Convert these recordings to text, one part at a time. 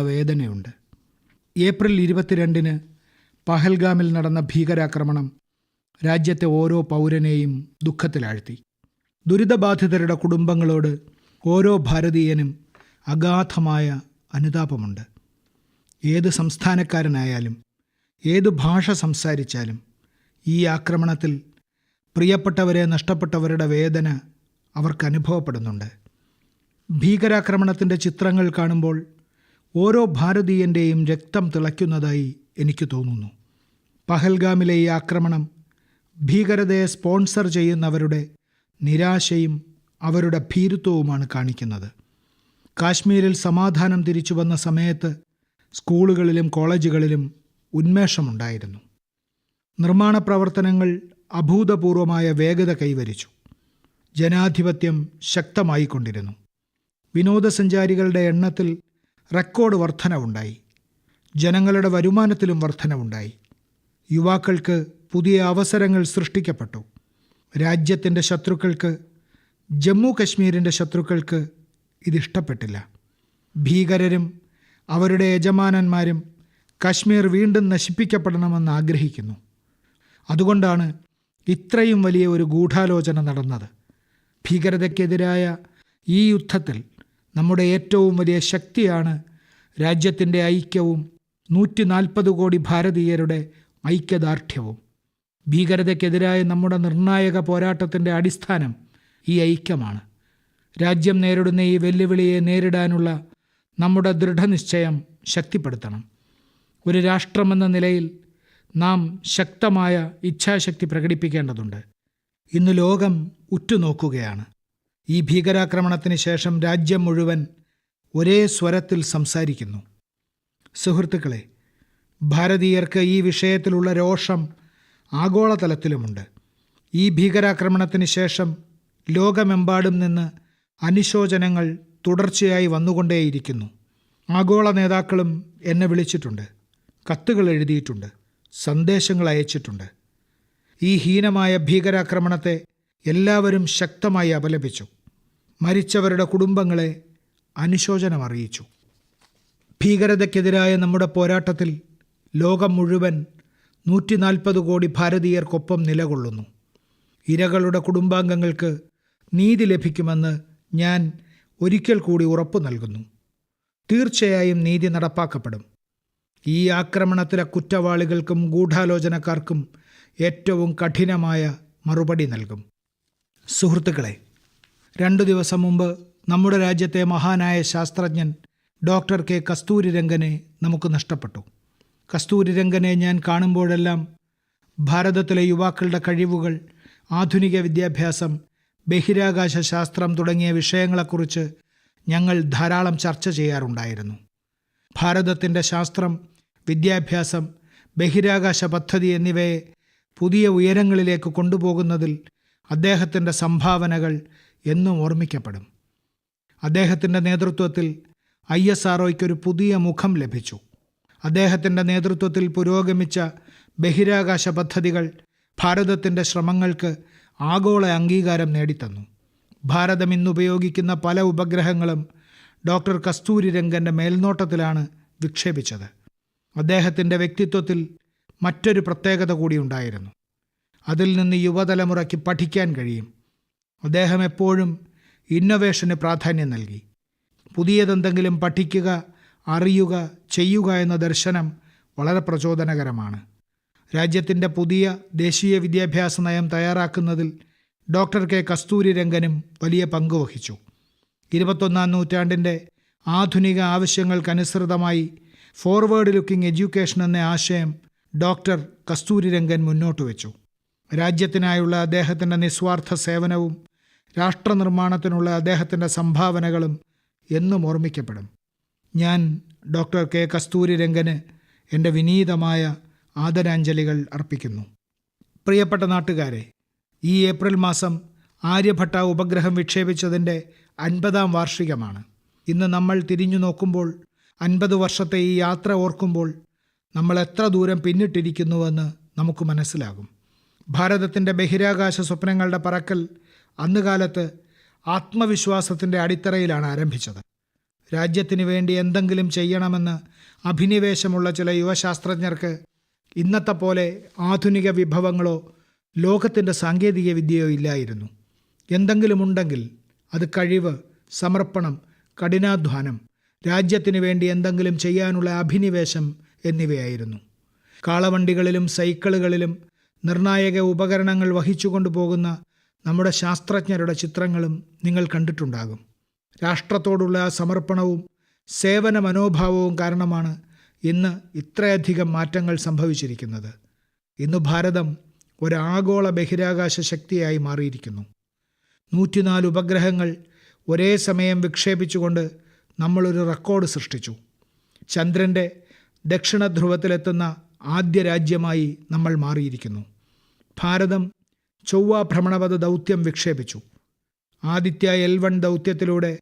വേദനയുണ്ട്. ഏപ്രിൽ ഇരുപത്തിരണ്ടിന് പഹൽഗാമിൽ നടന്ന ഭീകരാക്രമണം രാജ്യത്തെ ഓരോ പൗരനെയും ദുഃഖത്തിലാഴ്ത്തി. ദുരിതബാധിതരുടെ കുടുംബങ്ങളോട് ഓരോ ഭാരതീയനും അഗാധമായ അനുതാപമുണ്ട്. ഏത് സംസ്ഥാനക്കാരനായാലും ഏത് ഭാഷ സംസാരിച്ചാലും ഈ ആക്രമണത്തിൽ പ്രിയപ്പെട്ടവരെ നഷ്ടപ്പെട്ടവരുടെ വേദന അവർക്ക് അനുഭവപ്പെടുന്നുണ്ട്. ഭീകരാക്രമണത്തിന്റെ ചിത്രങ്ങൾ കാണുമ്പോൾ ഓരോ ഭാരതീയന്റെയും രക്തം തിളയ്ക്കുന്നതായി എനിക്ക് തോന്നുന്നു. പഹൽഗാമിലെ ഈ ആക്രമണം ഭീകരതയെ സ്പോൺസർ ചെയ്യുന്നവരുടെ നിരാശയും അവരുടെ ഭീരുത്വവുമാണ് കാണിക്കുന്നത്. കാശ്മീരിൽ സമാധാനം തിരിച്ചു വന്ന സമയത്ത് സ്കൂളുകളിലും കോളേജുകളിലും ഉന്മേഷമുണ്ടായിരുന്നു. നിർമ്മാണ പ്രവർത്തനങ്ങൾ അഭൂതപൂർവമായ വേഗത കൈവരിച്ചു. ജനാധിപത്യം ശക്തമായിക്കൊണ്ടിരുന്നു. വിനോദസഞ്ചാരികളുടെ എണ്ണത്തിൽ റെക്കോർഡ് വർധനവുണ്ടായി. ജനങ്ങളുടെ വരുമാനത്തിലും വർധനവുണ്ടായി. യുവാക്കൾക്ക് പുതിയ അവസരങ്ങൾ സൃഷ്ടിക്കപ്പെട്ടു. രാജ്യത്തിന്റെ ശത്രുക്കൾക്ക് ജമ്മു കശ്മീരിന്റെ ശത്രുക്കൾക്ക് ഇതിഷ്ടപ്പെട്ടില്ല ഭീകരരും അവരുടെ യജമാനന്മാരും കശ്മീർ വീണ്ടും നശിപ്പിക്കപ്പെടണമെന്ന് ആഗ്രഹിക്കുന്നു. അതുകൊണ്ടാണ് ഇത്രയും വലിയ ഒരു ഗൂഢാലോചന നടന്നത്. ഭീകരതയ്ക്കെതിരായ ഈ യുദ്ധത്തിൽ നമ്മുടെ ഏറ്റവും വലിയ ശക്തിയാണ് രാജ്യത്തിന്റെ ഐക്യവും നൂറ്റി നാൽപ്പത് കോടി ഭാരതീയരുടെ ഐക്യദാർഢ്യവും. ഭീകരതയ്ക്കെതിരായ നമ്മുടെ നിർണായക പോരാട്ടത്തിന്റെ അടിസ്ഥാനം ഈ ഐക്യമാണ്. രാജ്യം നേരിടുന്ന ഈ വെല്ലുവിളിയെ നേരിടാനുള്ള നമ്മുടെ ദൃഢനിശ്ചയം ശക്തിപ്പെടുത്തണം. ഒരു രാഷ്ട്രമെന്ന നിലയിൽ നാം ശക്തമായ ഇച്ഛാശക്തി പ്രകടിപ്പിക്കേണ്ടതുണ്ട്. ഇന്ന് ലോകം ഉറ്റുനോക്കുകയാണ്. ഈ ഭീകരാക്രമണത്തിന് ശേഷം രാജ്യം മുഴുവൻ ഒരേ സ്വരത്തിൽ സംസാരിക്കുന്നു. സുഹൃത്തുക്കളെ ഭാരതീയർക്ക് ഈ വിഷയത്തിലുള്ള രോഷം ആഗോളതലത്തിലുമുണ്ട്. ഈ ഭീകരാക്രമണത്തിന് ശേഷം ലോകമെമ്പാടും നിന്ന് അനുശോചനങ്ങൾ തുടർച്ചയായി വന്നുകൊണ്ടേയിരിക്കുന്നു. ആഗോള നേതാക്കളും എന്നെ വിളിച്ചിട്ടുണ്ട് കത്തുകൾ എഴുതിയിട്ടുണ്ട് സന്ദേശങ്ങൾ അയച്ചിട്ടുണ്ട്. ഈ ഹീനമായ ഭീകരാക്രമണത്തെ എല്ലാവരും ശക്തമായി അപലപിച്ചു. മരിച്ചവരുടെ കുടുംബങ്ങളെ അനുശോചനം അറിയിച്ചു ഭീകരതയ്ക്കെതിരായ നമ്മുടെ പോരാട്ടത്തിൽ ലോകം മുഴുവൻ നൂറ്റി നാൽപ്പത് കോടി ഭാരതീയർക്കൊപ്പം നിലകൊള്ളുന്നു. ഇരകളുടെ കുടുംബാംഗങ്ങൾക്ക് നീതി ലഭിക്കുമെന്ന് ഞാൻ ഒരിക്കൽ കൂടി ഉറപ്പു നൽകുന്നു. തീർച്ചയായും നീതി നടപ്പാക്കപ്പെടും. ഈ ആക്രമണത്തിലെ കുറ്റവാളികൾക്കും ഗൂഢാലോചനക്കാർക്കും ഏറ്റവും കഠിനമായ മറുപടി നൽകും. സുഹൃത്തുക്കളെ രണ്ടു ദിവസം മുമ്പ് നമ്മുടെ രാജ്യത്തെ മഹാനായ ശാസ്ത്രജ്ഞൻ ഡോക്ടർ കെ. കസ്തൂരിരംഗനെ നമുക്ക് നഷ്ടപ്പെട്ടു. കസ്തൂരിരംഗനെ ഞാൻ കാണുമ്പോഴെല്ലാം ഭാരതത്തിലെ യുവാക്കളുടെ കഴിവുകൾ ആധുനിക വിദ്യാഭ്യാസം ബഹിരാകാശ ശാസ്ത്രം തുടങ്ങിയ വിഷയങ്ങളെക്കുറിച്ച് ഞങ്ങൾ ധാരാളം ചർച്ച ചെയ്യാറുണ്ടായിരുന്നു. ഭാരതത്തിന്റെ ശാസ്ത്രം വിദ്യാഭ്യാസം ബഹിരാകാശ പദ്ധതി എന്നിവയെ പുതിയ ഉയരങ്ങളിലേക്ക് കൊണ്ടുപോകുന്നതിൽ അദ്ദേഹത്തിന്റെ സംഭാവനകൾ എന്നും ഓർമ്മിക്കപ്പെടും. അദ്ദേഹത്തിന്റെ നേതൃത്വത്തിൽ ഐ എസ് ആർ ഒരു പുതിയ മുഖം ലഭിച്ചു. അദ്ദേഹത്തിന്റെ നേതൃത്വത്തിൽ പുരോഗമിച്ച ബഹിരാകാശ പദ്ധതികൾ ഭാരതത്തിന്റെ ശ്രമങ്ങൾക്ക് ആഗോള അംഗീകാരം നേടിത്തന്നു. ഭാരതം ഇന്നുപയോഗിക്കുന്ന പല ഉപഗ്രഹങ്ങളും ഡോക്ടർ കസ്തൂരി രംഗന്റെ മേൽനോട്ടത്തിലാണ് വിക്ഷേപിച്ചത്. അദ്ദേഹത്തിന്റെ വ്യക്തിത്വത്തിൽ മറ്റൊരു പ്രത്യേകത കൂടി ഉണ്ടായിരുന്നു. അതിൽ നിന്ന് യുവതലമുറയ്ക്ക് പഠിക്കാൻ കഴിയും. അദ്ദേഹം എപ്പോഴും ഇന്നൊവേഷന് പ്രാധാന്യം നൽകി. പുതിയതെന്തെങ്കിലും പഠിക്കുക അറിയുക ചെയ്യുക എന്ന ദർശനം വളരെ പ്രചോദനകരമാണ്. രാജ്യത്തിന്റെ പുതിയ ദേശീയ വിദ്യാഭ്യാസ നയം തയ്യാറാക്കുന്നതിൽ ഡോക്ടർ കെ. കസ്തൂരി രംഗനും വലിയ പങ്കുവഹിച്ചു ഇരുപത്തൊന്നാം നൂറ്റാണ്ടിന്റെ ആധുനിക ആവശ്യങ്ങൾക്കനുസൃതമായി ഫോർവേഡ് ലുക്കിംഗ് എഡ്യൂക്കേഷൻ എന്ന ആശയം ഡോക്ടർ കസ്തൂരി രംഗൻ മുന്നോട്ട് വെച്ചു രാജ്യത്തിനായുള്ള അദ്ദേഹത്തിന്റെ നിസ്വാർത്ഥ സേവനവും രാഷ്ട്രനിർമ്മാണത്തിനുള്ള അദ്ദേഹത്തിന്റെ സംഭാവനകളും എന്നും ഓർമ്മിക്കപ്പെടും. ഞാൻ ഡോക്ടർ കെ. കസ്തൂരി രംഗന് എന്റെ വിനീതമായ ആദരാഞ്ജലികൾ അർപ്പിക്കുന്നു. പ്രിയപ്പെട്ട നാട്ടുകാരെ ഈ ഏപ്രിൽ മാസം ആര്യഭട്ട ഉപഗ്രഹം വിക്ഷേപിച്ചതിന്റെ അൻപതാം വാർഷികമാണ്. ഇന്ന് നമ്മൾ തിരിഞ്ഞു നോക്കുമ്പോൾ അൻപത് വർഷത്തെ ഈ യാത്ര ഓർക്കുമ്പോൾ നമ്മൾ എത്ര ദൂരം പിന്നിട്ടിരിക്കുന്നുവെന്ന് നമുക്ക് മനസ്സിലാകും. ഭാരതത്തിന്റെ ബഹിരാകാശ സ്വപ്നങ്ങളുടെ പറക്കൽ അന്നുകാലത്ത് ആത്മവിശ്വാസത്തിന്റെ അടിത്തറയിലാണ് ആരംഭിച്ചത്. രാജ്യത്തിന് വേണ്ടി എന്തെങ്കിലും ചെയ്യണമെന്ന് അഭിനിവേശമുള്ള ചില യുവശാസ്ത്രജ്ഞർക്ക് ഇന്നത്തെ പോലെ ആധുനിക വിഭവങ്ങളോ ലോകത്തിന്റെ സാങ്കേതിക വിദ്യയോ ഇല്ലായിരുന്നു. എന്തെങ്കിലും ഉണ്ടെങ്കിൽ അത് കഴിവ് സമർപ്പണം കഠിനാധ്വാനം രാജ്യത്തിന് വേണ്ടി എന്തെങ്കിലും ചെയ്യാനുള്ള അഭിനിവേശം എന്നിവയായിരുന്നു. കാളവണ്ടികളിലും സൈക്കിളുകളിലും നിർണായക ഉപകരണങ്ങൾ വഹിച്ചുകൊണ്ടു പോകുന്ന നമ്മുടെ ശാസ്ത്രജ്ഞരുടെ ചിത്രങ്ങളും നിങ്ങൾ കണ്ടിട്ടുണ്ടാകും. രാഷ്ട്രത്തോടുള്ള സമർപ്പണവും സേവന മനോഭാവവും കാരണമാണ് ഇന്ന് ഇത്രയധികം മാറ്റങ്ങൾ സംഭവിച്ചിരിക്കുന്നത്. ഇന്ന് ഭാരതം ഒരു ആഗോള ബഹിരാകാശ ശക്തിയായി മാറിയിരിക്കുന്നു. നൂറ്റിനാല് ഉപഗ്രഹങ്ങൾ ഒരേ സമയം വിക്ഷേപിച്ചുകൊണ്ട് നമ്മളൊരു റെക്കോർഡ് സൃഷ്ടിച്ചു. ചന്ദ്രന്റെ ദക്ഷിണ ധ്രുവത്തിലെത്തുന്ന ആദ്യ രാജ്യമായി നമ്മൾ മാറിയിരിക്കുന്നു. ഭാരതം ചൊവ്വ ഭ്രമണപഥ ദൗത്യം വിക്ഷേപിച്ചു. ആദിത്യ എൽ വൺ ദൗത്യത്തിലൂടെ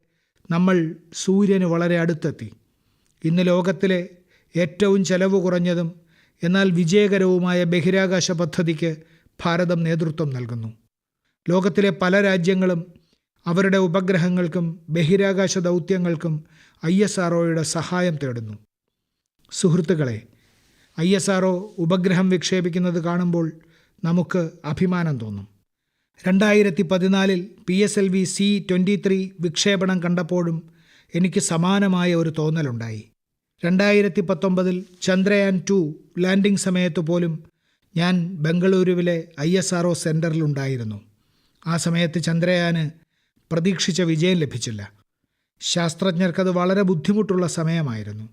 നമ്മൾ സൂര്യന് വളരെ അടുത്തെത്തി. ഇന്ന് ലോകത്തിലെ ഏറ്റവും ചെലവ് കുറഞ്ഞതും എന്നാൽ വിജയകരവുമായ ബഹിരാകാശ പദ്ധതിക്ക് ഭാരതം നേതൃത്വം നൽകുന്നു. ലോകത്തിലെ പല രാജ്യങ്ങളും അവരുടെ ഉപഗ്രഹങ്ങൾക്കും ബഹിരാകാശ ദൗത്യങ്ങൾക്കും ഐ എസ് ആർ സഹായം തേടുന്നു. സുഹൃത്തുക്കളെ ഐ എസ് ആർ ഉപഗ്രഹം വിക്ഷേപിക്കുന്നത് കാണുമ്പോൾ നമുക്ക് അഭിമാനം തോന്നും. രണ്ടായിരത്തി പതിനാലിൽ P S L V C twenty three വിക്ഷേപണം കണ്ടപ്പോഴും എനിക്ക് സമാനമായ ഒരു തോന്നലുണ്ടായി. രണ്ടായിരത്തി പത്തൊമ്പതിൽ ചന്ദ്രയാൻ ടു ലാൻഡിംഗ് സമയത്ത് പോലും ഞാൻ ബംഗളൂരുവിലെ ഐ എസ് ആർ ഒ സെന്ററിലുണ്ടായിരുന്നു ആ സമയത്ത് ചന്ദ്രയാന് പ്രതീക്ഷിച്ച വിജയം ലഭിച്ചില്ല. ശാസ്ത്രജ്ഞർക്കത് വളരെ ബുദ്ധിമുട്ടുള്ള സമയമായിരുന്നു.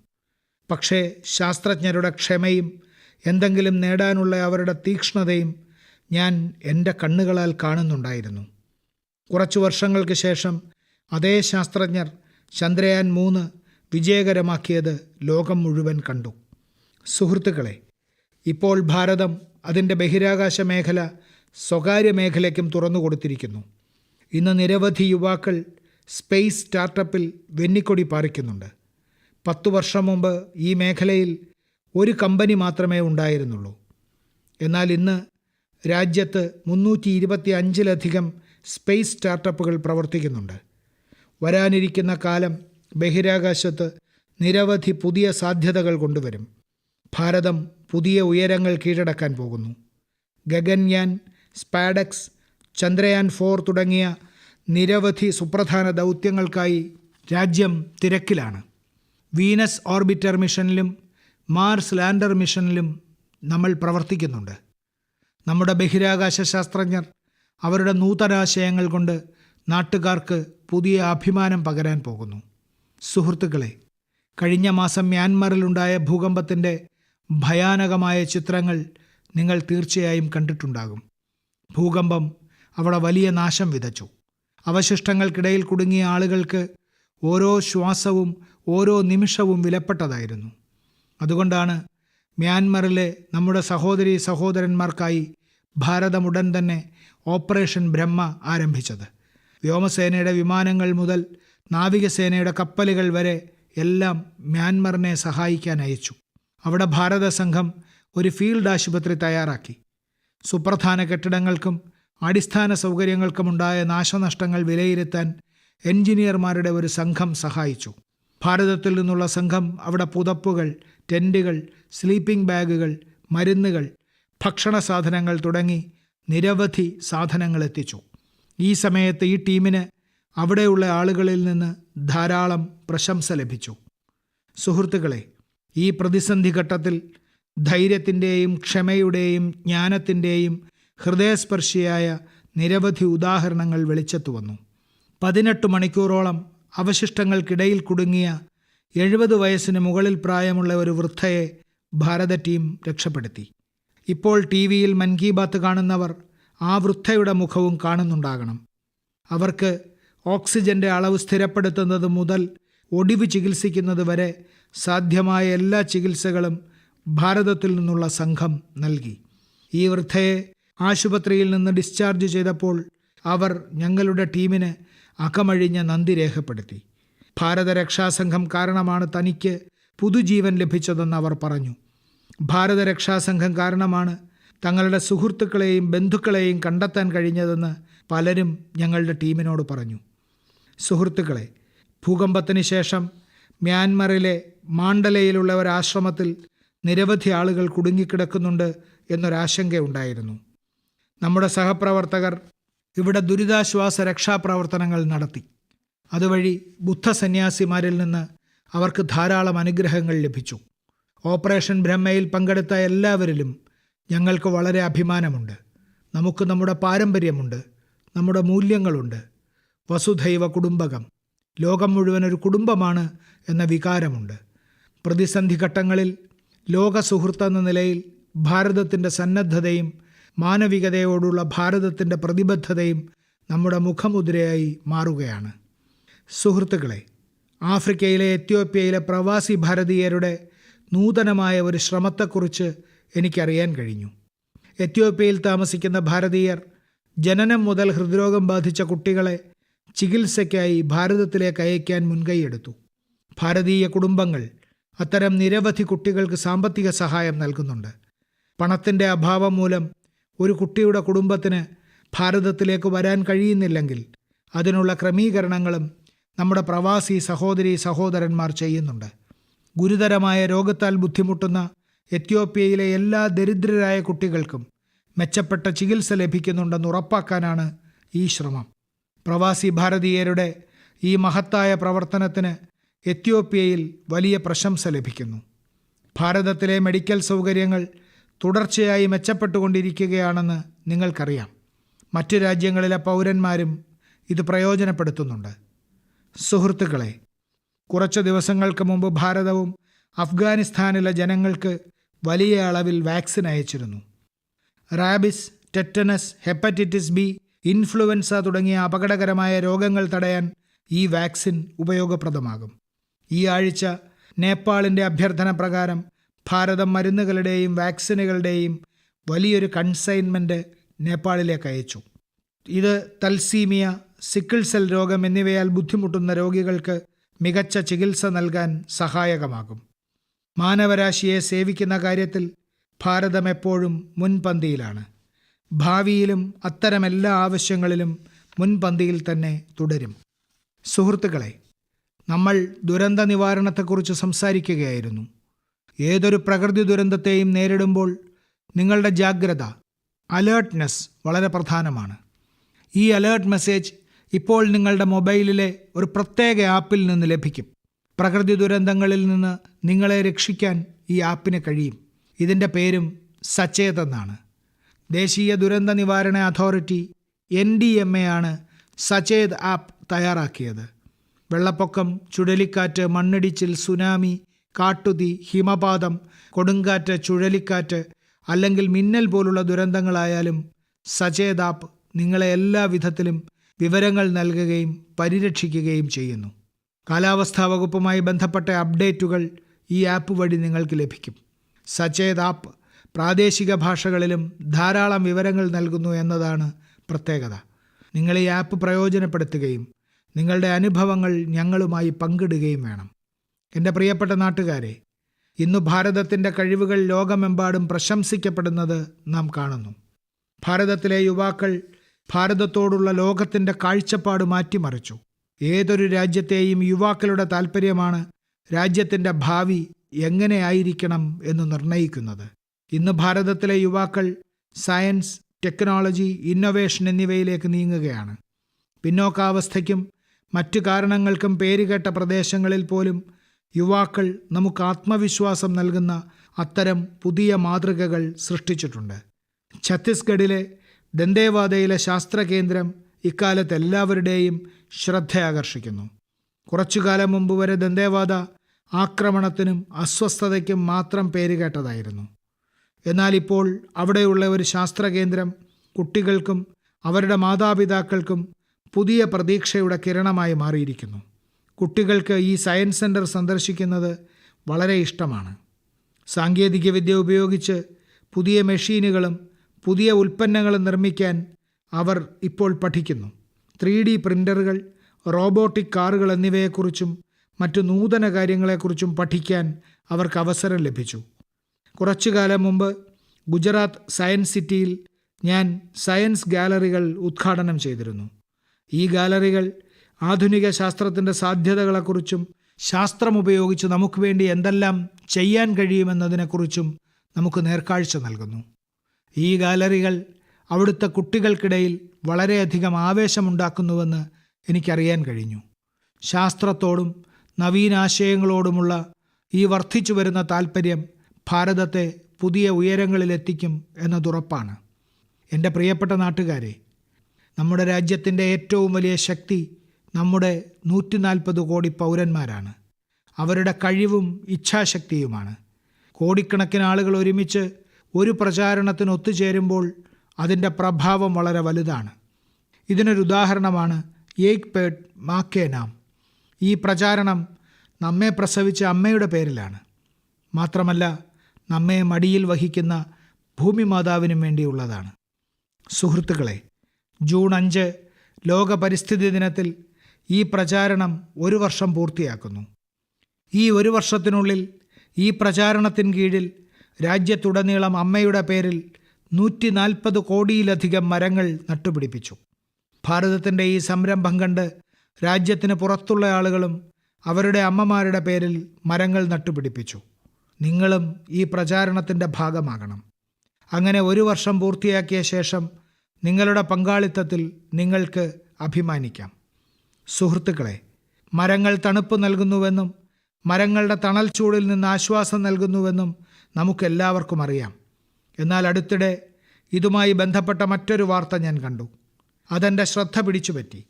പക്ഷേ ശാസ്ത്രജ്ഞരുടെ ക്ഷമയും എന്തെങ്കിലും നേടാനുള്ള അവരുടെ തീക്ഷ്ണതയും ഞാൻ എന്റെ കണ്ണുകളാൽ കാണുന്നുണ്ടായിരുന്നു. കുറച്ചു വർഷങ്ങൾക്ക് ശേഷം അതേ ശാസ്ത്രജ്ഞർ ചന്ദ്രയാൻ മൂന്ന് വിജയകരമാക്കിയത് ലോകം മുഴുവൻ കണ്ടു. സുഹൃത്തുക്കളെ ഇപ്പോൾ ഭാരതം അതിന്റെ ബഹിരാകാശ മേഖല സ്വകാര്യ മേഖലയ്ക്കും തുറന്നു കൊടുത്തിരിക്കുന്നു. ഇന്ന് നിരവധി യുവാക്കൾ സ്പേസ് സ്റ്റാർട്ടപ്പിൽ വെന്നിക്കൊടി പാറിക്കുന്നുണ്ട്. പത്തു വർഷം മുമ്പ് ഈ മേഖലയിൽ ഒരു കമ്പനി മാത്രമേ ഉണ്ടായിരുന്നുള്ളൂ. എന്നാൽ ഇന്ന് രാജ്യത്ത് മുന്നൂറ്റി ഇരുപത്തി അഞ്ചിലധികം സ്പേസ് സ്റ്റാർട്ടപ്പുകൾ പ്രവർത്തിക്കുന്നുണ്ട്. വരാനിരിക്കുന്ന കാലം ബഹിരാകാശത്ത് നിരവധി പുതിയ സാധ്യതകൾ കൊണ്ടുവരും. ഭാരതം പുതിയ ഉയരങ്ങൾ കീഴടക്കാൻ പോകുന്നു. ഗഗൻയാൻ സ്പാഡക്സ് ചന്ദ്രയാൻ ഫോർ തുടങ്ങിയ നിരവധി സുപ്രധാന ദൗത്യങ്ങൾക്കായി രാജ്യം തിരക്കിലാണ്. വീനസ് ഓർബിറ്റർ മിഷനിലും മാർസ് ലാൻഡർ മിഷനിലും നമ്മൾ പ്രവർത്തിക്കുന്നുണ്ട്. നമ്മുടെ ബഹിരാകാശ ശാസ്ത്രജ്ഞർ അവരുടെ നൂതനാശയങ്ങൾ കൊണ്ട് നാട്ടുകാർക്ക് പുതിയ അഭിമാനം പകരാൻ പോകുന്നു. സുഹൃത്തുക്കളെ കഴിഞ്ഞ മാസം മ്യാൻമറിലുണ്ടായ ഭൂകമ്പത്തിന്റെ ഭയാനകമായ ചിത്രങ്ങൾ നിങ്ങൾ തീർച്ചയായും കണ്ടിട്ടുണ്ടാകും. ഭൂകമ്പം അവിടെ വലിയ നാശം വിതച്ചു. അവശിഷ്ടങ്ങൾക്കിടയിൽ കുടുങ്ങിയ ആളുകൾക്ക് ഓരോ ശ്വാസവും ഓരോ നിമിഷവും വിലപ്പെട്ടതായിരുന്നു. അതുകൊണ്ടാണ് മ്യാൻമറിലെ നമ്മുടെ സഹോദരി സഹോദരന്മാർക്കായി ഭാരതം ഉടൻ തന്നെ ഓപ്പറേഷൻ ബ്രഹ്മ ആരംഭിച്ചത്. വ്യോമസേനയുടെ വിമാനങ്ങൾ മുതൽ നാവികസേനയുടെ കപ്പലുകൾ വരെ എല്ലാം മ്യാൻമറിനെ സഹായിക്കാൻ അയച്ചു. അവിടെ ഭാരത സംഘം ഒരു ഫീൽഡ് ആശുപത്രി തയ്യാറാക്കി. സുപ്രധാന കെട്ടിടങ്ങൾക്കും അടിസ്ഥാന സൗകര്യങ്ങൾക്കുമുണ്ടായ നാശനഷ്ടങ്ങൾ വിലയിരുത്താൻ എഞ്ചിനീയർമാരുടെ ഒരു സംഘം സഹായിച്ചു. ഭാരതത്തിൽ നിന്നുള്ള സംഘം അവിടെ പുതപ്പുകൾ ടെന്റുകൾ സ്ലീപ്പിംഗ് ബാഗുകൾ മരുന്നുകൾ ഭക്ഷണ സാധനങ്ങൾ തുടങ്ങി നിരവധി സാധനങ്ങൾ എത്തിച്ചു. ഈ സമയത്ത് ഈ ടീമിന് അവിടെയുള്ള ആളുകളിൽ നിന്ന് ധാരാളം പ്രശംസ ലഭിച്ചു. സുഹൃത്തുക്കളെ ഈ പ്രതിസന്ധി ഘട്ടത്തിൽ ധൈര്യത്തിന്റെയും ക്ഷമയുടെയും ജ്ഞാനത്തിന്റെയും ഹൃദയസ്പർശിയായ നിരവധി ഉദാഹരണങ്ങൾ വെളിച്ചത്തു വന്നു. പതിനെട്ട് മണിക്കൂറോളം അവശിഷ്ടങ്ങൾക്കിടയിൽ കുടുങ്ങിയ എഴുപത് വയസ്സിന് മുകളിൽ പ്രായമുള്ള ഒരു വൃദ്ധയെ ഭാരത ടീം രക്ഷപ്പെടുത്തി. ഇപ്പോൾ ടി വിയിൽ മൻ കി ബാത്ത് കാണുന്നവർ ആ വൃദ്ധയുടെ മുഖവും കാണുന്നുണ്ടാകണം. അവർക്ക് ഓക്സിജന്റെ അളവ് സ്ഥിരപ്പെടുത്തുന്നത് മുതൽ ഒടിവ് ചികിത്സിക്കുന്നത് വരെ സാധ്യമായ എല്ലാ ചികിത്സകളും ഭാരതത്തിൽ നിന്നുള്ള സംഘം നൽകി. ഈ വൃദ്ധയെ ആശുപത്രിയിൽ നിന്ന് ഡിസ്ചാർജ് ചെയ്തപ്പോൾ അവർ ഞങ്ങളുടെ ടീമിന് അകമഴിഞ്ഞ നന്ദി രേഖപ്പെടുത്തി. ഭാരതരക്ഷാസംഘം കാരണമാണ് തനിക്ക് പുതുജീവൻ ലഭിച്ചതെന്ന് അവർ പറഞ്ഞു. ഭാരതരക്ഷാസംഘം കാരണമാണ് തങ്ങളുടെ സുഹൃത്തുക്കളെയും ബന്ധുക്കളെയും കണ്ടെത്താൻ കഴിഞ്ഞതെന്ന് പലരും ഞങ്ങളുടെ ടീമിനോട് പറഞ്ഞു. സുഹൃത്തുക്കളെ ഭൂകമ്പത്തിന് ശേഷം മ്യാൻമറിലെ മാണ്ടലയിലുള്ള ഒരാശ്രമത്തിൽ നിരവധി ആളുകൾ കുടുങ്ങിക്കിടക്കുന്നുണ്ട് എന്നൊരാശങ്കയുണ്ടായിരുന്നു നമ്മുടെ സഹപ്രവർത്തകർ ഇവിടെ ദുരിതാശ്വാസ രക്ഷാപ്രവർത്തനങ്ങൾ നടത്തി. അതുവഴി ബുദ്ധസന്യാസിമാരിൽ നിന്ന് അവർക്ക് ധാരാളം അനുഗ്രഹങ്ങൾ ലഭിച്ചു. ഓപ്പറേഷൻ ബ്രഹ്മയിൽ പങ്കെടുത്ത എല്ലാവരിലും ഞങ്ങൾക്ക് വളരെ അഭിമാനമുണ്ട്. നമുക്ക് നമ്മുടെ പാരമ്പര്യമുണ്ട്. നമ്മുടെ മൂല്യങ്ങളുണ്ട്. വസുധൈവ കുടുംബകം. ലോകം മുഴുവൻ ഒരു കുടുംബമാണ് എന്ന വികാരമുണ്ട്. പ്രതിസന്ധി ഘട്ടങ്ങളിൽ ലോക സുഹൃത്തെന്ന നിലയിൽ ഭാരതത്തിന്റെ സന്നദ്ധതയും മാനവികതയോടുള്ള ഭാരതത്തിന്റെ പ്രതിബദ്ധതയും നമ്മുടെ മുഖമുദ്രയായി മാറുകയാണ്. സുഹൃത്തുക്കളെ ആഫ്രിക്കയിലെ എത്യോപ്യയിലെ പ്രവാസി ഭാരതീയരുടെ നൂതനമായ ഒരു ശ്രമത്തെക്കുറിച്ച് എനിക്കറിയാൻ കഴിഞ്ഞു. എത്യോപ്യയിൽ താമസിക്കുന്ന ഭാരതീയർ ജനനം മുതൽ ഹൃദ്രോഗം ബാധിച്ച കുട്ടികളെ ചികിത്സയ്ക്കായി ഭാരതത്തിലേക്ക് അയക്കാൻ മുൻകൈയെടുത്തു. ഭാരതീയ കുടുംബങ്ങൾ അത്തരം നിരവധി കുട്ടികൾക്ക് സാമ്പത്തിക സഹായം നൽകുന്നുണ്ട്. പണത്തിന്റെ അഭാവം മൂലം ഒരു കുട്ടിയുടെ കുടുംബത്തിന് ഭാരതത്തിലേക്ക് വരാൻ കഴിയുന്നില്ലെങ്കിൽ അതിനുള്ള ക്രമീകരണങ്ങളും നമ്മുടെ പ്രവാസി സഹോദരി സഹോദരന്മാർ ചെയ്യുന്നുണ്ട്. ഗുരുതരമായ രോഗത്താൽ ബുദ്ധിമുട്ടുന്ന എത്യോപ്യയിലെ എല്ലാ ദരിദ്രരായ കുട്ടികൾക്കും മെച്ചപ്പെട്ട ചികിത്സ ലഭിക്കുന്നുണ്ടെന്ന് ഉറപ്പാക്കാനാണ് ഈ ശ്രമം. പ്രവാസി ഭാരതീയരുടെ ഈ മഹത്തായ പ്രവർത്തനത്തിന് എത്യോപ്യയിൽ വലിയ പ്രശംസ ലഭിക്കുന്നു. ഭാരതത്തിലെ മെഡിക്കൽ സൗകര്യങ്ങൾ തുടർച്ചയായി മെച്ചപ്പെട്ടുകൊണ്ടിരിക്കുകയാണെന്ന് നിങ്ങൾക്കറിയാം. മറ്റു രാജ്യങ്ങളിലെ പൗരന്മാരും ഇത് പ്രയോജനപ്പെടുത്തുന്നുണ്ട്. സുഹൃത്തുക്കളെ കുറച്ച് ദിവസങ്ങൾക്ക് മുമ്പ് ഭാരതവും അഫ്ഗാനിസ്ഥാനിലെ ജനങ്ങൾക്ക് വലിയ അളവിൽ വാക്സിൻ അയച്ചിരുന്നു. Rabies tetanus hepatitis B influenza തുടങ്ങിയ അപകടകരമായ രോഗങ്ങൾ തടയാൻ ഈ വാക്സിൻ ഉപയോഗപ്രദമാകും. ഈ ആഴ്ച നേപ്പാളിന്റെ അഭ്യർത്ഥന പ്രകാരം ഭാരതം മരുന്നുകളുടെയും വാക്സിനുകളുടെയും വലിയൊരു കൺസൈൻമെന്റ് നേപ്പാളിലേക്ക് അയച്ചു. ഇത് തൽസീമിയ സിക്കിൾ സെൽ രോഗം എന്നിവയാൽ ബുദ്ധിമുട്ടുന്ന രോഗികൾക്ക് മികച്ച ചികിത്സ നൽകാൻ സഹായകമാകും. മാനവരാശിയെ സേവിക്കുന്ന കാര്യത്തിൽ ഭാരതം എപ്പോഴും മുൻപന്തിയിലാണ്. ഭാവിയിലും അത്തരം എല്ലാ ആവശ്യങ്ങളിലും മുൻപന്തിയിൽ തന്നെ തുടരും. സുഹൃത്തുക്കളെ നമ്മൾ ദുരന്ത നിവാരണത്തെക്കുറിച്ച് സംസാരിക്കുകയായിരുന്നു. ഏതൊരു പ്രകൃതി ദുരന്തത്തെയും നേരിടുമ്പോൾ നിങ്ങളുടെ ജാഗ്രത അലേർട്ട്നെസ് വളരെ പ്രധാനമാണ്. ഈ അലേർട്ട് മെസ്സേജ് ഇപ്പോൾ നിങ്ങളുടെ മൊബൈലിലെ ഒരു പ്രത്യേക ആപ്പിൽ നിന്ന് ലഭിക്കും. പ്രകൃതി ദുരന്തങ്ങളിൽ നിന്ന് നിങ്ങളെ രക്ഷിക്കാൻ ഈ ആപ്പിന് കഴിയും. ഇതിന്റെ പേരും സചേതെന്നാണ് ദേശീയ ദുരന്ത നിവാരണ authority N D M A ആണ് സച്ചേത് ആപ്പ് തയ്യാറാക്കിയത്. വെള്ളപ്പൊക്കം ചുഴലിക്കാറ്റ് മണ്ണിടിച്ചിൽ സുനാമി കാട്ടുതീ ഹിമപാതം കൊടുങ്കാറ്റ് ചുഴലിക്കാറ്റ് അല്ലെങ്കിൽ മിന്നൽ പോലുള്ള ദുരന്തങ്ങളായാലും സചേത് ആപ്പ് നിങ്ങളെ എല്ലാ വിധത്തിലും വിവരങ്ങൾ നൽകുകയും പരിരക്ഷിക്കുകയും ചെയ്യുന്നു. കാലാവസ്ഥാ വകുപ്പുമായി ബന്ധപ്പെട്ട അപ്ഡേറ്റുകൾ ഈ ആപ്പ് വഴി നിങ്ങൾക്ക് ലഭിക്കും. സചേത് ആപ്പ് പ്രാദേശിക ഭാഷകളിലും ധാരാളം വിവരങ്ങൾ നൽകുന്നു എന്നതാണ് പ്രത്യേകത. നിങ്ങൾ ഈ ആപ്പ് പ്രയോജനപ്പെടുത്തുകയും നിങ്ങളുടെ അനുഭവങ്ങൾ ഞങ്ങളുമായി പങ്കിടുകയും വേണം. എന്റെ പ്രിയപ്പെട്ട നാട്ടുകാരെ ഇന്ന് ഭാരതത്തിന്റെ കഴിവുകൾ ലോകമെമ്പാടും പ്രശംസിക്കപ്പെടുന്നത് നാം കാണുന്നു. ഭാരതത്തിലെ യുവാക്കൾ ഭാരതത്തോടുള്ള ലോകത്തിന്റെ കാഴ്ചപ്പാട് മാറ്റിമറിച്ചു. ഏതൊരു രാജ്യത്തെയും യുവാക്കളുടെ താൽപ്പര്യമാണ് രാജ്യത്തിന്റെ ഭാവി എങ്ങനെയായിരിക്കണം എന്ന് നിർണയിക്കുന്നത്. ഇന്ന് ഭാരതത്തിലെ യുവാക്കൾ സയൻസ് ടെക്നോളജി ഇന്നൊവേഷൻ എന്നിവയിലേക്ക് നീങ്ങുകയാണ്. പിന്നോക്കാവസ്ഥയ്ക്കും മറ്റു കാരണങ്ങൾക്കും പേരുകേട്ട പ്രദേശങ്ങളിൽ പോലും യുവാക്കൾ നമുക്ക് ആത്മവിശ്വാസം നൽകുന്ന അത്തരം പുതിയ മാതൃകകൾ സൃഷ്ടിച്ചിട്ടുണ്ട്. ഛത്തീസ്ഗഡിലെ ദന്തേവാദയിലെ ശാസ്ത്രകേന്ദ്രം ഇക്കാലത്ത് എല്ലാവരുടെയും ശ്രദ്ധയാകർഷിക്കുന്നു. കുറച്ചുകാലം മുമ്പ് വരെ ദന്തേവാദ ആക്രമണത്തിനും അസ്വസ്ഥതയ്ക്കും മാത്രം പേരുകേട്ടതായിരുന്നു എന്നാൽ ഇപ്പോൾ അവിടെയുള്ള ഒരു ശാസ്ത്രകേന്ദ്രം കുട്ടികൾക്കും അവരുടെ മാതാപിതാക്കൾക്കും പുതിയ പ്രതീക്ഷയുടെ കിരണമായി മാറിയിരിക്കുന്നു. കുട്ടികൾക്ക് ഈ സയൻസ് സെന്റർ സന്ദർശിക്കുന്നത് വളരെ ഇഷ്ടമാണ്. സാങ്കേതികവിദ്യ ഉപയോഗിച്ച് പുതിയ മെഷീനുകളും പുതിയ ഉൽപ്പന്നങ്ങളും നിർമ്മിക്കാൻ അവർ ഇപ്പോൾ പഠിക്കുന്നു. ത്രീ ഡി പ്രിന്ററുകൾ റോബോട്ടിക് കാറുകൾ എന്നിവയെക്കുറിച്ചും മറ്റു നൂതന കാര്യങ്ങളെക്കുറിച്ചും പഠിക്കാൻ അവർക്ക് അവസരം ലഭിച്ചു. കുറച്ചു കാലം മുമ്പ് ഗുജറാത്ത് സയൻസ് സിറ്റിയിൽ ഞാൻ സയൻസ് ഗാലറികൾ ഉദ്ഘാടനം ചെയ്തിരുന്നു. ഈ ഗാലറികൾ ആധുനിക ശാസ്ത്രത്തിന്റെ സാധ്യതകളെക്കുറിച്ചും ശാസ്ത്രം ഉപയോഗിച്ച് നമുക്ക് വേണ്ടി എന്തെല്ലാം ചെയ്യാൻ കഴിയുമെന്നതിനെക്കുറിച്ചും നമുക്ക് നേർക്കാഴ്ച നൽകുന്നു. ഈ ഗാലറികൾ അവിടുത്തെ കുട്ടികൾക്കിടയിൽ വളരെയധികം ആവേശമുണ്ടാക്കുന്നുവെന്ന് എനിക്കറിയാൻ കഴിഞ്ഞു. ശാസ്ത്രത്തോടും നവീനാശയങ്ങളോടുമുള്ള ഈ വർദ്ധിച്ചു വരുന്ന താൽപ്പര്യം ഭാരതത്തെ പുതിയ ഉയരങ്ങളിലെത്തിക്കും എന്നതുറപ്പാണ് എന്റെ പ്രിയപ്പെട്ട നാട്ടുകാരെ നമ്മുടെ രാജ്യത്തിന്റെ ഏറ്റവും വലിയ ശക്തി നമ്മുടെ നൂറ്റി നാൽപ്പത് കോടി പൗരന്മാരാണ്. അവരുടെ കഴിവും ഇച്ഛാശക്തിയുമാണ്. കോടിക്കണക്കിന് ആളുകൾ ഒരുമിച്ച് ഒരു പ്രചാരണത്തിന് ഒത്തുചേരുമ്പോൾ അതിന്റെ പ്രഭാവം വളരെ വലുതാണ്. ഇതിനൊരു ഉദാഹരണമാണ് ഏക് പേഡ് മാക്കേ നാം ഈ പ്രചാരണം നമ്മെ പ്രസവിച്ച അമ്മയുടെ പേരിലാണ്. മാത്രമല്ല നമ്മെ മടിയിൽ വഹിക്കുന്ന ഭൂമി മാതാവിനും വേണ്ടിയുള്ളതാണ്. സുഹൃത്തുക്കളെ ജൂൺ അഞ്ച് ലോക പരിസ്ഥിതി ദിനത്തിൽ ഈ പ്രചാരണം ഒരു വർഷം പൂർത്തിയാക്കുന്നു. ഈ ഒരു വർഷത്തിനുള്ളിൽ ഈ പ്രചാരണത്തിന് കീഴിൽ രാജ്യത്തുടനീളം അമ്മയുടെ പേരിൽ നൂറ്റി നാൽപ്പത് കോടിയിലധികം മരങ്ങൾ നട്ടുപിടിപ്പിച്ചു. ഭാരതത്തിന്റെ ഈ സംരംഭം കണ്ട് രാജ്യത്തിന് പുറത്തുള്ള ആളുകളും അവരുടെ അമ്മമാരുടെ പേരിൽ മരങ്ങൾ നട്ടുപിടിപ്പിച്ചു. നിങ്ങളും ഈ പ്രചാരണത്തിന്റെ ഭാഗമാകണം. അങ്ങനെ ഒരു വർഷം പൂർത്തിയാക്കിയ ശേഷം നിങ്ങളുടെ പങ്കാളിത്തത്തിൽ നിങ്ങൾക്ക് അഭിമാനിക്കാം. സുഹൃത്തുക്കളെ മരങ്ങൾ തണുപ്പ് നൽകുന്നുവെന്നും മരങ്ങളുടെ തണൽ ചൂടിൽ നിന്ന് ആശ്വാസം നൽകുന്നുവെന്നും നമുക്കെല്ലാവർക്കും അറിയാം. എന്നാൽ അടുത്തിടെ ഇതുമായി ബന്ധപ്പെട്ട മറ്റൊരു വാർത്ത ഞാൻ കണ്ടു. അതെന്റെ ശ്രദ്ധ പിടിച്ചുപറ്റി.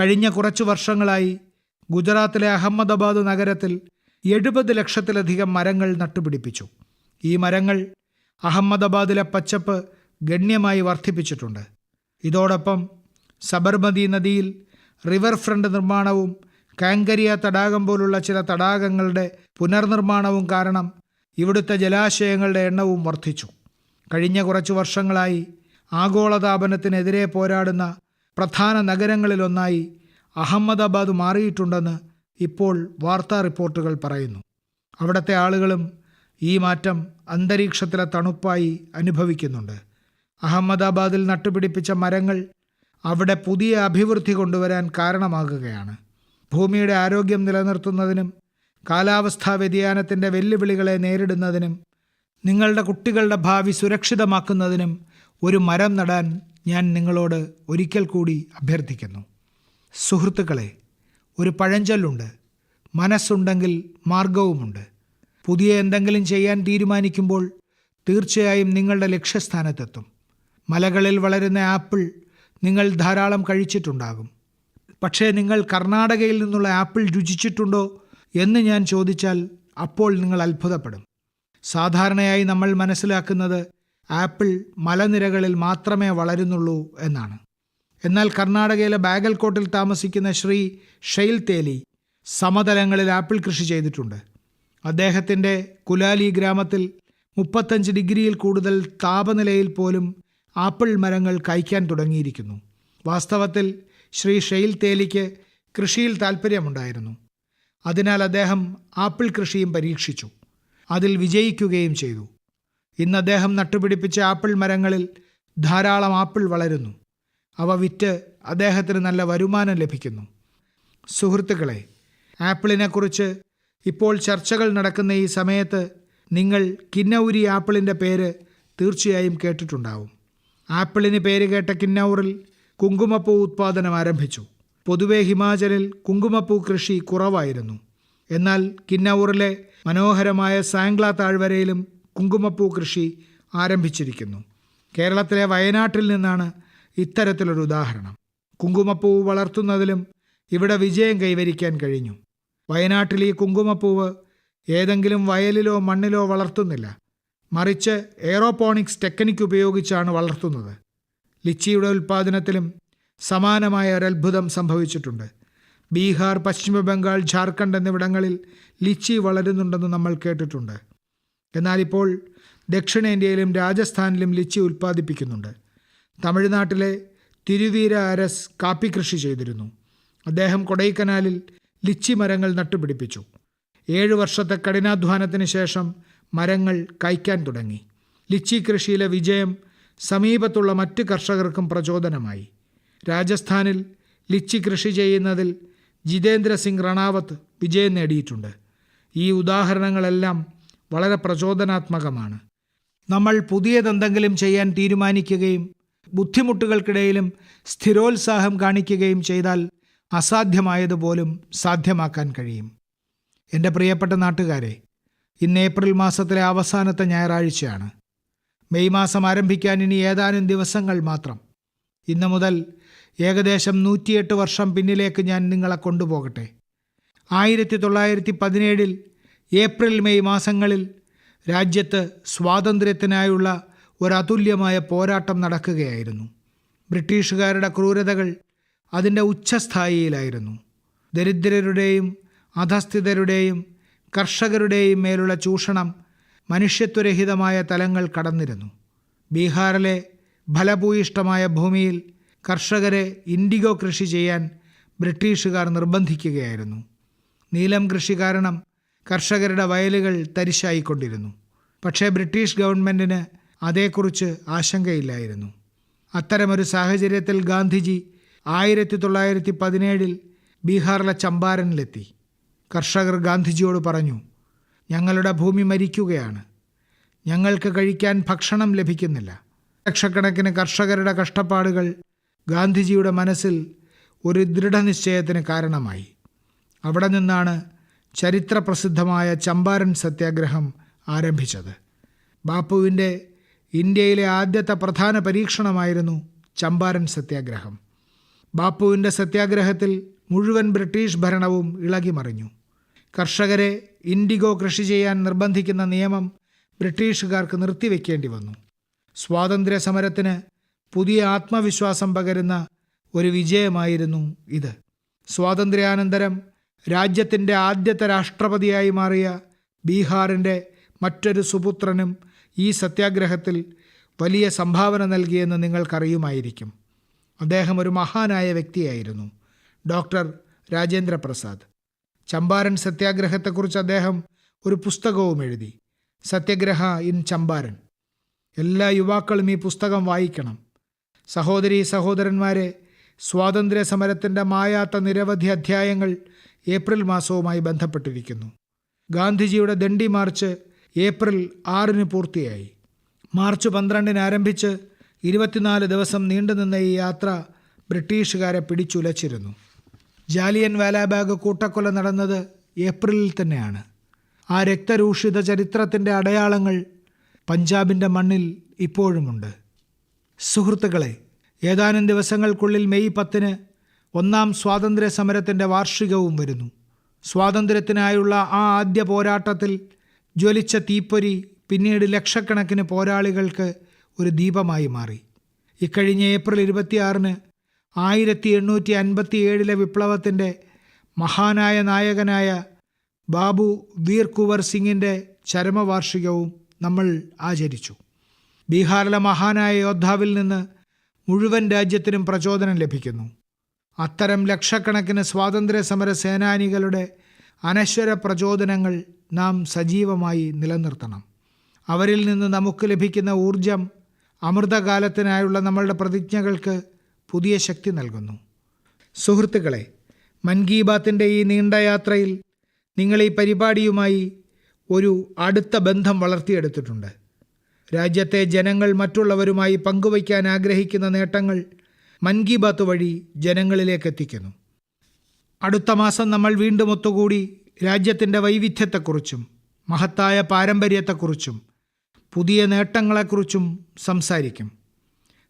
കഴിഞ്ഞ കുറച്ചു വർഷങ്ങളായി ഗുജറാത്തിലെ അഹമ്മദാബാദ് നഗരത്തിൽ എഴുപത് ലക്ഷത്തിലധികം മരങ്ങൾ നട്ടുപിടിപ്പിച്ചു. ഈ മരങ്ങൾ അഹമ്മദാബാദിലെ പച്ചപ്പ് ഗണ്യമായി വർദ്ധിപ്പിച്ചിട്ടുണ്ട്. ഇതോടൊപ്പം സബർമതി നദിയിൽ റിവർ ഫ്രണ്ട് നിർമ്മാണവും കാങ്കരിയ തടാകം പോലുള്ള ചില തടാകങ്ങളുടെ പുനർനിർമ്മാണവും കാരണം ഇവിടുത്തെ ജലാശയങ്ങളുടെ എണ്ണവും വർദ്ധിച്ചു. കഴിഞ്ഞ കുറച്ചു വർഷങ്ങളായി ആഗോളതാപനത്തിനെതിരെ പോരാടുന്ന പ്രധാന നഗരങ്ങളിലൊന്നായി അഹമ്മദാബാദ് മാറിയിട്ടുണ്ടെന്ന് ഇപ്പോൾ വാർത്താ റിപ്പോർട്ടുകൾ പറയുന്നു. അവിടുത്തെ ആളുകളും ഈ മാറ്റം അന്തരീക്ഷത്തിലെ തണുപ്പായി അനുഭവിക്കുന്നുണ്ട്. അഹമ്മദാബാദിൽ നട്ടുപിടിപ്പിച്ച മരങ്ങൾ അവിടെ പുതിയ അഭിവൃദ്ധി കൊണ്ടുവരാൻ കാരണമാകുകയാണ്. ഭൂമിയുടെ ആരോഗ്യം നിലനിർത്തുന്നതിനും കാലാവസ്ഥാ വ്യതിയാനത്തിന്റെ വെല്ലുവിളികളെ നേരിടുന്നതിനും നിങ്ങളുടെ കുട്ടികളുടെ ഭാവി സുരക്ഷിതമാക്കുന്നതിനും ഒരു മരം നടാൻ ഞാൻ നിങ്ങളോട് ഒരിക്കൽ കൂടി അഭ്യർത്ഥിക്കുന്നു. സുഹൃത്തുക്കളെ ഒരു പഴഞ്ചൊല്ലുണ്ട്. മനസ്സുണ്ടെങ്കിൽ മാർഗവുമുണ്ട് പുതിയ എന്തെങ്കിലും ചെയ്യാൻ തീരുമാനിക്കുമ്പോൾ തീർച്ചയായും നിങ്ങളുടെ ലക്ഷ്യസ്ഥാനത്തെത്തും. മലകളിൽ വളരുന്ന ആപ്പിൾ നിങ്ങൾ ധാരാളം കഴിച്ചിട്ടുണ്ടാകും. പക്ഷേ നിങ്ങൾ കർണാടകയിൽ നിന്നുള്ള ആപ്പിൾ രുചിച്ചിട്ടുണ്ടോ എന്ന് ഞാൻ ചോദിച്ചാൽ അപ്പോൾ നിങ്ങൾ അത്ഭുതപ്പെടും. സാധാരണയായി നമ്മൾ മനസ്സിലാക്കുന്നത് ആപ്പിൾ മലനിരകളിൽ മാത്രമേ വളരുന്നുള്ളൂ എന്നാണ്. എന്നാൽ കർണാടകയിലെ ബാഗൽകോട്ടിൽ താമസിക്കുന്ന ശ്രീ ഷെയിൽ തേലി സമതലങ്ങളിൽ ആപ്പിൾ കൃഷി ചെയ്തിട്ടുണ്ട്. അദ്ദേഹത്തിന്റെ കുലാലി ഗ്രാമത്തിൽ മുപ്പത്തഞ്ച് ഡിഗ്രിയിൽ കൂടുതൽ താപനിലയിൽ പോലും ആപ്പിൾ മരങ്ങൾ കായ്ക്കാൻ തുടങ്ങിയിരിക്കുന്നു. വാസ്തവത്തിൽ ശ്രീ ഷെയിൽ തേലിക്ക് കൃഷിയിൽ താൽപ്പര്യമുണ്ടായിരുന്നു. അതിനാൽ അദ്ദേഹം ആപ്പിൾ കൃഷിയും പരീക്ഷിച്ചു. അതിൽ വിജയിക്കുകയും ചെയ്തു. ഇന്ന് അദ്ദേഹം നട്ടുപിടിപ്പിച്ച ആപ്പിൾ മരങ്ങളിൽ ധാരാളം ആപ്പിൾ വളരുന്നു. അവ വിറ്റ് അദ്ദേഹത്തിന് നല്ല വരുമാനം ലഭിക്കുന്നു. സുഹൃത്തുക്കളെ ആപ്പിളിനെക്കുറിച്ച് ഇപ്പോൾ ചർച്ചകൾ നടക്കുന്ന ഈ സമയത്ത് നിങ്ങൾ കിന്നൗരി ആപ്പിളിന്റെ പേര് തീർച്ചയായും കേട്ടിട്ടുണ്ടാവും. ആപ്പിളിന് പേരുകേട്ട കിന്നൗറിൽ കുങ്കുമപ്പൂ ഉത്പാദനം ആരംഭിച്ചു. പൊതുവെ ഹിമാചലിൽ കുങ്കുമപ്പൂ കൃഷി കുറവായിരുന്നു. എന്നാൽ കിന്നൗറിലെ മനോഹരമായ സാംഗ്ല താഴ്വരയിലും കുങ്കുമപ്പൂ കൃഷി ആരംഭിച്ചിരിക്കുന്നു. കേരളത്തിലെ വയനാട്ടിൽ നിന്നാണ് ഇത്തരത്തിലൊരു ഉദാഹരണം. കുങ്കുമപ്പൂവ് വളർത്തുന്നതിലും ഇവിടെ വിജയം കൈവരിക്കാൻ കഴിഞ്ഞു. വയനാട്ടിൽ ഈ കുങ്കുമപ്പൂവ് ഏതെങ്കിലും വയലിലോ മണ്ണിലോ വളർത്തുന്നില്ല. മറിച്ച് എയറോപോണിക്സ് ടെക്നിക് ഉപയോഗിച്ചാണ് വളർത്തുന്നത്. ലിച്ചിയുടെ ഉൽപ്പാദനത്തിലും സമാനമായ ഒരത്ഭുതം സംഭവിച്ചിട്ടുണ്ട്. ബീഹാർ പശ്ചിമ ബംഗാൾ ജാർഖണ്ഡ് എന്നിവിടങ്ങളിൽ ലിച്ചി വളരുന്നുണ്ടെന്ന് നമ്മൾ കേട്ടിട്ടുണ്ട്. എന്നാൽ ഇപ്പോൾ ദക്ഷിണേന്ത്യയിലും രാജസ്ഥാനിലും ലിച്ചി ഉൽപ്പാദിപ്പിക്കുന്നുണ്ട്. തമിഴ്നാട്ടിലെ തിരുവീര അരസ് കാപ്പി കൃഷി ചെയ്തിരുന്നു. അദ്ദേഹം കൊടൈക്കനാലിൽ ലിച്ചി മരങ്ങൾ നട്ടുപിടിപ്പിച്ചു. ഏഴു വർഷത്തെ കഠിനാധ്വാനത്തിന് ശേഷം മരങ്ങൾ കായ്ക്കാൻ തുടങ്ങി. ലിച്ചി കൃഷിയിലെ വിജയം സമീപത്തുള്ള മറ്റ് കർഷകർക്കും പ്രചോദനമായി. രാജസ്ഥാനിൽ ലിച്ചി കൃഷി ചെയ്യുന്നതിൽ ജിതേന്ദ്ര സിംഗ് റണാവത്ത് വിജയം നേടിയിട്ടുണ്ട്. ഈ ഉദാഹരണങ്ങളെല്ലാം വളരെ പ്രചോദനാത്മകമാണ്. നമ്മൾ പുതിയതെന്തെങ്കിലും ചെയ്യാൻ തീരുമാനിക്കുകയും ബുദ്ധിമുട്ടുകൾക്കിടയിലും സ്ഥിരോത്സാഹം കാണിക്കുകയും ചെയ്താൽ അസാധ്യമായതുപോലും സാധ്യമാക്കാൻ കഴിയും. എന്റെ പ്രിയപ്പെട്ട നാട്ടുകാരെ ഇന്ന് ഏപ്രിൽ മാസത്തിലെ അവസാനത്തെ ഞായറാഴ്ചയാണ്. മെയ് മാസം ആരംഭിക്കാൻ ഇനി ഏതാനും ദിവസങ്ങൾ മാത്രം. ഇന്നു മുതൽ ഏകദേശം നൂറ്റിയെട്ട് വർഷം പിന്നിലേക്ക് ഞാൻ നിങ്ങളെ കൊണ്ടുപോകട്ടെ. ആയിരത്തി തൊള്ളായിരത്തി പതിനേഴിൽ ഏപ്രിൽ മെയ് മാസങ്ങളിൽ രാജ്യത്ത് സ്വാതന്ത്ര്യത്തിനായുള്ള ഒരു അതുല്യമായ പോരാട്ടം നടക്കുകയായിരുന്നു. ബ്രിട്ടീഷുകാരുടെ ക്രൂരതകൾ അതിന്റെ ഉച്ചസ്ഥായിയിലായിരുന്നു ദരിദ്രരുടെയും അധസ്ഥിതരുടെയും കർഷകരുടെയും മേലുള്ള ചൂഷണം മനുഷ്യത്വരഹിതമായ തലങ്ങൾ കടന്നിരുന്നു. ബീഹാറിലെ ഫലഭൂയിഷ്ടമായ ഭൂമിയിൽ കർഷകരെ ഇൻഡിഗോ കൃഷി ചെയ്യാൻ ബ്രിട്ടീഷുകാർ നിർബന്ധിക്കുകയായിരുന്നു. നീലം കൃഷി കാരണം കർഷകരുടെ വയലുകൾ തരിശായിക്കൊണ്ടിരുന്നു. പക്ഷേ ബ്രിട്ടീഷ് ഗവൺമെന്റിന് അതേക്കുറിച്ച് ആശങ്കയില്ലായിരുന്നു. അത്തരമൊരു സാഹചര്യത്തിൽ ഗാന്ധിജി ആയിരത്തി തൊള്ളായിരത്തി പതിനേഴിൽ ബീഹാറിലെ ചമ്പാരനിലെത്തി. കർഷകർ ഗാന്ധിജിയോട് പറഞ്ഞു ഞങ്ങളുടെ ഭൂമി മരിക്കുകയാണ്. ഞങ്ങൾക്ക് കഴിക്കാൻ ഭക്ഷണം ലഭിക്കുന്നില്ല. ലക്ഷക്കണക്കിന് കർഷകരുടെ കഷ്ടപ്പാടുകൾ ഗാന്ധിജിയുടെ മനസ്സിൽ ഒരു ദൃഢനിശ്ചയത്തിന് കാരണമായി. അവിടെ നിന്നാണ് ചരിത്രപ്രസിദ്ധമായ ചമ്പാരൻ സത്യാഗ്രഹം ആരംഭിച്ചത്. ബാപ്പുവിന്റെ ഇന്ത്യയിലെ ആദ്യത്തെ പ്രധാന പരീക്ഷണമായിരുന്നു ചമ്പാരൻ സത്യാഗ്രഹം. ബാപ്പുവിന്റെ സത്യാഗ്രഹത്തിൽ മുഴുവൻ ബ്രിട്ടീഷ് ഭരണവും ഇളകിമറിഞ്ഞു. കർഷകരെ ഇൻഡിഗോ കൃഷി ചെയ്യാൻ നിർബന്ധിക്കുന്ന നിയമം ബ്രിട്ടീഷുകാർക്ക് നിർത്തിവെക്കേണ്ടി വന്നു. സ്വാതന്ത്ര്യ സമരത്തിന് പുതിയ ആത്മവിശ്വാസം പകരുന്ന ഒരു വിജയമായിരുന്നു ഇത്. സ്വാതന്ത്ര്യാനന്തരം രാജ്യത്തിന്റെ ആദ്യത്തെ രാഷ്ട്രപതിയായി മാറിയ ബീഹാറിന്റെ മറ്റൊരു സുപുത്രനും ഈ സത്യാഗ്രഹത്തിൽ വലിയ സംഭാവന നൽകിയെന്ന് നിങ്ങൾക്കറിയുമായിരിക്കും. അദ്ദേഹം ഒരു മഹാനായ വ്യക്തിയായിരുന്നു. ഡോക്ടർ രാജേന്ദ്ര പ്രസാദ് ചമ്പാരൻ സത്യാഗ്രഹത്തെക്കുറിച്ച് അദ്ദേഹം ഒരു പുസ്തകവും എഴുതി. സത്യഗ്രഹ ഇൻ ചമ്പാരൻ. എല്ലാ യുവാക്കളും ഈ പുസ്തകം വായിക്കണം. സഹോദരി സഹോദരന്മാരെ സ്വാതന്ത്ര്യ സമരത്തിന്റെ മായാത്ത നിരവധി അധ്യായങ്ങൾ ഏപ്രിൽ മാസവുമായി ബന്ധപ്പെട്ടിരിക്കുന്നു. ഗാന്ധിജിയുടെ ദണ്ഡി മാർച്ച് ഏപ്രിൽ ആറിന് പൂർത്തിയായി. മാർച്ച് പന്ത്രണ്ടിന് ആരംഭിച്ച് ഇരുപത്തിനാല് ദിവസം നീണ്ടുനിന്ന ഈ യാത്ര ബ്രിട്ടീഷുകാരെ പിടിച്ചുലച്ചിരുന്നു. ജാലിയൻ വാലാബാഗ് കൂട്ടക്കൊല നടന്നത് ഏപ്രിലിൽ തന്നെയാണ്. ആ രക്തരൂഷിത ചരിത്രത്തിന്റെ അടയാളങ്ങൾ പഞ്ചാബിന്റെ മണ്ണിൽ ഇപ്പോഴുമുണ്ട്. സുഹൃത്തുക്കളെ ഏതാനും ദിവസങ്ങൾക്കുള്ളിൽ മെയ് പത്തിന് ഒന്നാം സ്വാതന്ത്ര്യ സമരത്തിന്റെ വാർഷികവും വരുന്നു. സ്വാതന്ത്ര്യത്തിനായുള്ള ആ ആദ്യ പോരാട്ടത്തിൽ ജ്വലിച്ച തീപ്പൊരി പിന്നീട് ലക്ഷക്കണക്കിന് പോരാളികൾക്ക് ഒരു ദീപമായി മാറി. ഇക്കഴിഞ്ഞ ഏപ്രിൽ ഇരുപത്തിയാറിന് ആയിരത്തി എണ്ണൂറ്റി അൻപത്തി ഏഴിലെ വിപ്ലവത്തിന്റെ മഹാനായ നായകനായ ബാബു വീർ കുവർ സിംഗിന്റെ ചരമവാർഷികവും നമ്മൾ ആചരിച്ചു. ബീഹാറിലെ മഹാനായ യോദ്ധാവിൽ നിന്ന് മുഴുവൻ രാജ്യത്തിനും പ്രചോദനം ലഭിക്കുന്നു. അത്തരം ലക്ഷക്കണക്കിന് സ്വാതന്ത്ര്യ സമര സേനാനികളുടെ അനശ്വര പ്രചോദനങ്ങൾ നാം സജീവമായി നിലനിർത്തണം. അവരിൽ നിന്ന് നമുക്ക് ലഭിക്കുന്ന ഊർജം അമൃതകാലത്തിനായുള്ള നമ്മളുടെ പ്രതിജ്ഞകൾക്ക് പുതിയ ശക്തി നൽകുന്നു. സുഹൃത്തുക്കളെ മൻ കി ബാത്തിന്റെ ഈ നീണ്ട യാത്രയിൽ നിങ്ങൾ ഈ പരിപാടിയുമായി ഒരു അടുത്ത ബന്ധം വളർത്തിയെടുത്തിട്ടുണ്ട്. രാജ്യത്തെ ജനങ്ങൾ മറ്റുള്ളവരുമായി പങ്കുവയ്ക്കാൻ ആഗ്രഹിക്കുന്ന നേട്ടങ്ങൾ മൻ കി ബാത്ത് വഴി ജനങ്ങളിലേക്ക് എത്തിക്കുന്നു. അടുത്ത മാസം നമ്മൾ വീണ്ടും ഒത്തുകൂടി രാജ്യത്തിന്റെ വൈവിധ്യത്തെക്കുറിച്ചും മഹത്തായ പാരമ്പര്യത്തെക്കുറിച്ചും പുതിയ നേട്ടങ്ങളെക്കുറിച്ചും സംസാരിക്കും.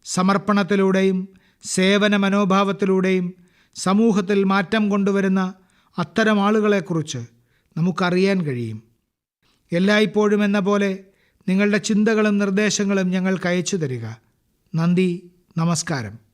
സമർപ്പണത്തിലൂടെയും സേവന മനോഭാവത്തിലൂടെയും സമൂഹത്തിൽ മാറ്റം കൊണ്ടുവരുന്ന അത്തരം ആളുകളെക്കുറിച്ച് നമുക്കറിയാൻ കഴിയും. എല്ലായ്പ്പോഴും എന്ന പോലെ നിങ്ങളുടെ ചിന്തകളും നിർദ്ദേശങ്ങളും ഞങ്ങൾക്ക് അയച്ചു തരിക. നന്ദി നമസ്കാരം.